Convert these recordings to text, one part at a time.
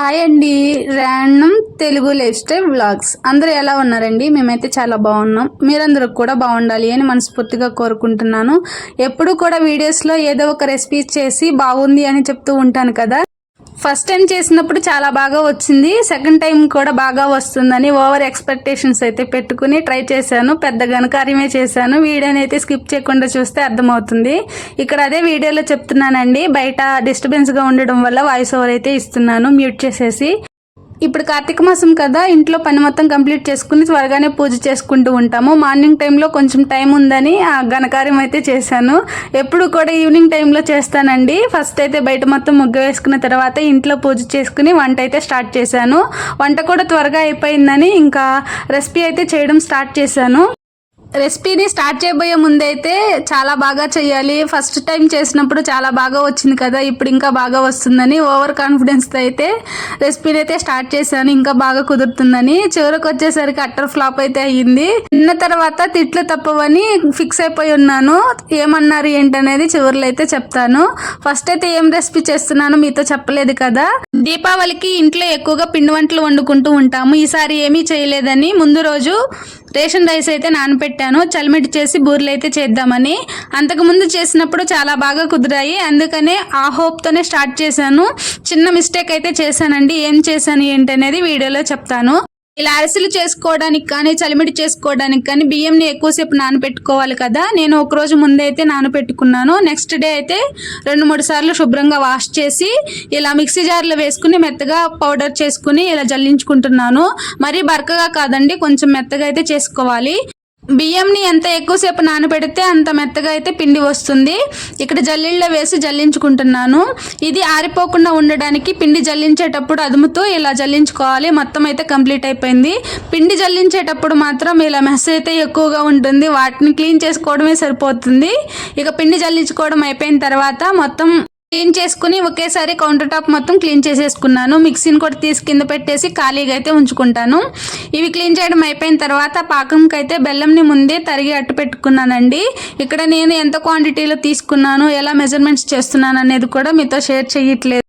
Hi అండి. Random Telugu lifestyle vlogs. అందరూ ఎలా ఉన్నారండి? మేమైతే చాలా బాగున్నాం. మీరందరూ కూడా బాగుండాలి అని మనస్ఫూర్తిగా కోరుకుంటున్నాను. ఎప్పుడు కూడా వీడియోస్లో ఏదో ఒక రెసిపీ చేసి బాగుంది అని చెప్తూ ఉంటాను కదా. ఫస్ట్ టైం చేసినప్పుడు చాలా బాగా వచ్చింది. సెకండ్ టైం కూడా బాగా వస్తుందని ఓవర్ ఎక్స్పెక్టేషన్స్ అయితే పెట్టుకుని ట్రై చేశాను. పెద్ద ఘనకార్యమే చేశాను. వీడియోని అయితే స్కిప్ చేయకుండా చూస్తే అర్థమవుతుంది. ఇక్కడ అదే వీడియోలో చెప్తున్నానండి. బయట డిస్టర్బెన్స్గా ఉండడం వల్ల వాయిస్ ఓవర్ అయితే ఇస్తున్నాను. మ్యూట్ చేసేసి. ఇప్పుడు కార్తీక మాసం కదా ఇంట్లో పని మొత్తం కంప్లీట్ చేసుకుని త్వరగానే పూజ చేసుకుంటూ ఉంటాము. మార్నింగ్ టైంలో కొంచెం టైం ఉందని ఆ ఘనకార్యం అయితే చేశాను. ఎప్పుడు కూడా ఈవినింగ్ టైంలో చేస్తానండి. ఫస్ట్ అయితే బయట మొత్తం ముగ్గు వేసుకున్న తర్వాత ఇంట్లో పూజ చేసుకుని వంట అయితే స్టార్ట్ చేశాను. వంట కూడా త్వరగా అయిపోయిందని ఇంకా రెసిపీ అయితే చేయడం స్టార్ట్ చేశాను. రెసిపీని స్టార్ట్ చేయబోయే ముందైతే చాలా బాగా చేయాలి. ఫస్ట్ టైం చేసినప్పుడు చాలా బాగా వచ్చింది కదా ఇప్పుడు ఇంకా బాగా వస్తుందని ఓవర్ కాన్ఫిడెన్స్తో అయితే రెసిపీని అయితే స్టార్ట్ చేశాను. ఇంకా బాగా కుదురుతుందని చివరికి వచ్చేసరికి అట్టర్ ఫ్లాప్ అయితే అయ్యింది. తిన్న తర్వాత తిట్లు తప్పవని ఫిక్స్ అయిపోయి ఉన్నాను. ఏమన్నారు ఏంటనేది చివరిలో అయితే చెప్తాను. ఫస్ట్ అయితే ఏం రెసిపీ చేస్తున్నాను మీతో చెప్పలేదు కదా. దీపావళికి ఇంట్లో ఎక్కువగా పిండి వంటలు వండుకుంటూ ఉంటాము. ఈసారి ఏమీ చేయలేదని ముందు రోజు రేషన్ రైస్ అయితే నానపెట్టాను చలిమిటి చేసి బూరెలు అయితే చేద్దామని. అంతకుముందు చేసినప్పుడు చాలా బాగా కుదిరాయి. అందుకనే ఆ హోప్తోనే స్టార్ట్ చేశాను. చిన్న మిస్టేక్ అయితే చేశానండి. ఏం చేశాను ఏంటనేది వీడియోలో చెప్తాను. ఇలా అరిసెలు చేసుకోవడానికి కానీ చలిమిడి చేసుకోవడానికి కానీ బియ్యంని ఎక్కువసేపు నానబెట్టుకోవాలి కదా. నేను ఒకరోజు ముందైతే అయితే నానబెట్టుకున్నాను. నెక్స్ట్ డే అయితే రెండు మూడు సార్లు శుభ్రంగా వాష్ చేసి ఇలా మిక్సీ జార్లో వేసుకుని మెత్తగా పౌడర్ చేసుకుని ఇలా జల్లించుకుంటున్నాను. మరీ బరకగా కాదండి కొంచెం మెత్తగా అయితే చేసుకోవాలి. బియ్యంని ఎంత ఎక్కువసేపు నానబెడితే అంత మెత్తగా అయితే పిండి వస్తుంది. ఇక్కడ జల్లిళ్ళలో వేసి జల్లించుకుంటున్నాను. ఇది ఆరిపోకుండా ఉండడానికి పిండి జల్లించేటప్పుడు అదుముతూ ఇలా జల్లించుకోవాలి. మొత్తం అయితే కంప్లీట్ అయిపోయింది. పిండి జల్లించేటప్పుడు మాత్రం ఇలా మెస్ అయితే ఎక్కువగా ఉంటుంది. వాటిని క్లీన్ చేసుకోవడమే సరిపోతుంది. ఇక పిండి జల్లించుకోవడం అయిపోయిన తర్వాత మొత్తం క్లీన్ చేసుకుని ఒకేసారి కౌంటర్ టాప్ మొత్తం క్లీన్ చేసేసుకున్నాను. మిక్సీని కూడా తీసి కింద పెట్టేసి ఖాళీగా అయితే ఉంచుకుంటాను. ఇవి క్లీన్ చేయడం అయిపోయిన తర్వాత పాకంకి అయితే బెల్లంని ముందే తరిగి అట్టు పెట్టుకున్నానండి. ఇక్కడ నేను ఎంత క్వాంటిటీలో తీసుకున్నాను ఎలా మెజర్మెంట్స్ చేస్తున్నాను అనేది కూడా మీతో షేర్ చేయట్లేదు.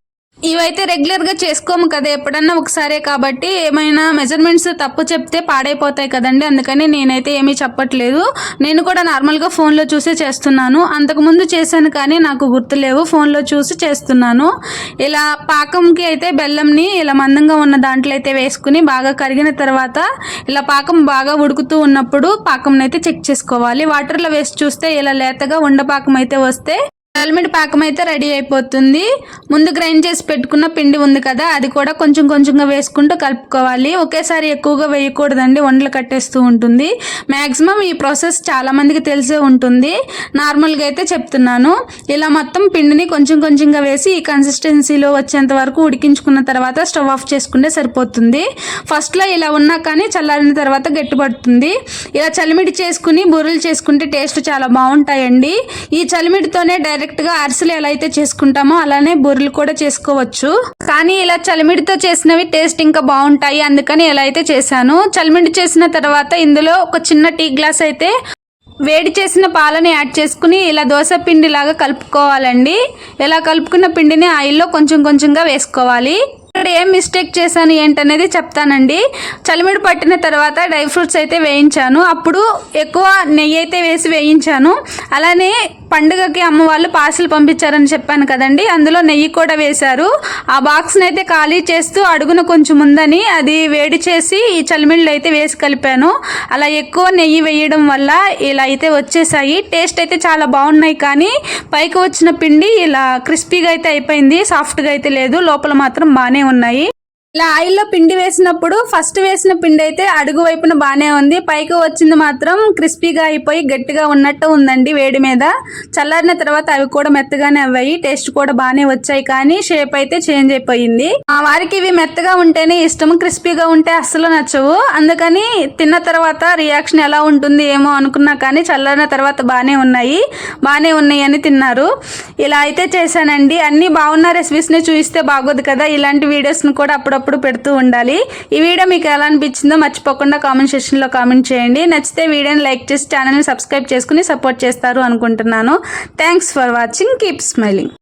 ఇవైతే రెగ్యులర్గా చేసుకోము కదా ఎప్పుడన్నా ఒకసారే కాబట్టి ఏమైనా మెజర్మెంట్స్ తప్పు చెప్తే పాడైపోతాయి కదండి. అందుకని నేనైతే ఏమీ చెప్పట్లేదు. నేను కూడా నార్మల్గా ఫోన్లో చూసే చేస్తున్నాను. అంతకుముందు చేశాను కానీ నాకు గుర్తులేవు. ఫోన్లో చూసి చేస్తున్నాను. ఇలా పాకంకి అయితే బెల్లంని ఇలా మందంగా ఉన్న దాంట్లో అయితే వేసుకుని బాగా కరిగిన తర్వాత ఇలా పాకం బాగా ఉడుకుతూ ఉన్నప్పుడు పాకంని అయితే చెక్ చేసుకోవాలి. వాటర్లో వేసి చూస్తే ఇలా లేతగా ఉండపాకం అయితే వస్తే అల్మిడి పాకం అయితే రెడీ అయిపోతుంది. ముందు గ్రైండ్ చేసి పెట్టుకున్న పిండి ఉంది కదా అది కూడా కొంచెం కొంచెంగా వేసుకుంటూ కలుపుకోవాలి. ఒకేసారి ఎక్కువగా వేయకూడదండి వండలు కట్టేస్తూ ఉంటుంది. మ్యాక్సిమం ఈ ప్రాసెస్ చాలామందికి తెలిసే ఉంటుంది. నార్మల్గా అయితే చెప్తున్నాను. ఇలా మొత్తం పిండిని కొంచెం కొంచెంగా వేసి ఈ కన్సిస్టెన్సీలో వచ్చేంత వరకు ఉడికించుకున్న తర్వాత స్టవ్ ఆఫ్ చేసుకుంటే సరిపోతుంది. ఫస్ట్లో ఇలా ఉన్నా కానీ చల్లారిన తర్వాత గట్టిపడుతుంది. ఇలా చలిమిడి చేసుకుని బూరెలు చేసుకుంటే టేస్ట్ చాలా బాగుంటాయండి. ఈ చలిమిడితోనే డైరెక్ట్ డైరెక్ట్గా అరిసెలు ఎలా అయితే చేసుకుంటామో అలానే బొర్రెలు కూడా చేసుకోవచ్చు. కానీ ఇలా చలిమిడితో చేసినవి టేస్ట్ ఇంకా బాగుంటాయి. అందుకని ఎలా అయితే చేశాను. చలిమిడి చేసిన తర్వాత ఇందులో ఒక చిన్న టీ గ్లాస్ అయితే వేడి చేసిన పాలని యాడ్ చేసుకుని ఇలా దోశ పిండి లాగా కలుపుకోవాలండి. ఇలా కలుపుకున్న పిండిని ఆయిల్లో కొంచెం కొంచెంగా వేసుకోవాలి. ఇక్కడ ఏం మిస్టేక్ చేశాను ఏంటనేది చెప్తానండి. చలిమిడి పట్టిన తర్వాత డ్రై ఫ్రూట్స్ అయితే వేయించాను. అప్పుడు ఎక్కువ నెయ్యి అయితే వేసి వేయించాను. అలానే పండుగకి అమ్మ వాళ్ళు పార్సిల్ పంపించారని చెప్పాను కదండి. అందులో నెయ్యి కూడా వేశారు. ఆ బాక్స్ని అయితే ఖాళీ చేస్తూ అడుగున కొంచెం ఉందని అది వేడి చేసి ఈ చలిమిళ్ళు అయితే వేసి కలిపాను. అలా ఎక్కువ నెయ్యి వేయడం వల్ల ఇలా అయితే వచ్చేసాయి. టేస్ట్ అయితే చాలా బాగున్నాయి కానీ పైకి వచ్చిన పిండి ఇలా క్రిస్పీగా అయితే అయిపోయింది. సాఫ్ట్గా అయితే లేదు. లోపల మాత్రం బాగానే ఉన్నాయి. ఇలా ఆయిల్లో పిండి వేసినప్పుడు ఫస్ట్ వేసిన పిండి అయితే అడుగు వైపున బాగానే ఉంది. పైకి వచ్చింది మాత్రం క్రిస్పీగా అయిపోయి గట్టిగా ఉన్నట్టు ఉందండి వేడి మీద. చల్లారిన తర్వాత అవి కూడా మెత్తగానే అవ్వాయి టేస్ట్ కూడా బాగానే వచ్చాయి కానీ షేప్ అయితే చేంజ్ అయిపోయింది. ఆ వారికి ఇవి మెత్తగా ఉంటేనే ఇష్టం క్రిస్పీగా ఉంటే అస్సలు నచ్చవు. అందుకని తిన్న తర్వాత రియాక్షన్ ఎలా ఉంటుంది ఏమో అనుకున్నా కానీ చల్లారిన తర్వాత బాగానే ఉన్నాయి. బాగానే ఉన్నాయి అని తిన్నారు. ఇలా అయితే చేశానండి. అన్ని బాగున్న రెసిపీస్ని చూస్తే బాగోదు కదా. ఇలాంటి వీడియోస్ని కూడా అప్పుడు అప్పుడప్పుడు పెడుతూ ఉండాలి. ఈ వీడియో మీకు ఎలా అనిపించిందో మర్చిపోకుండా కామెంట్ సెక్షన్లో కామెంట్ చేయండి. నచ్చితే వీడియోని లైక్ చేసి ఛానల్ని సబ్స్క్రైబ్ చేసుకుని సపోర్ట్ చేస్తారు అనుకుంటున్నాను. Thanks for watching keep smiling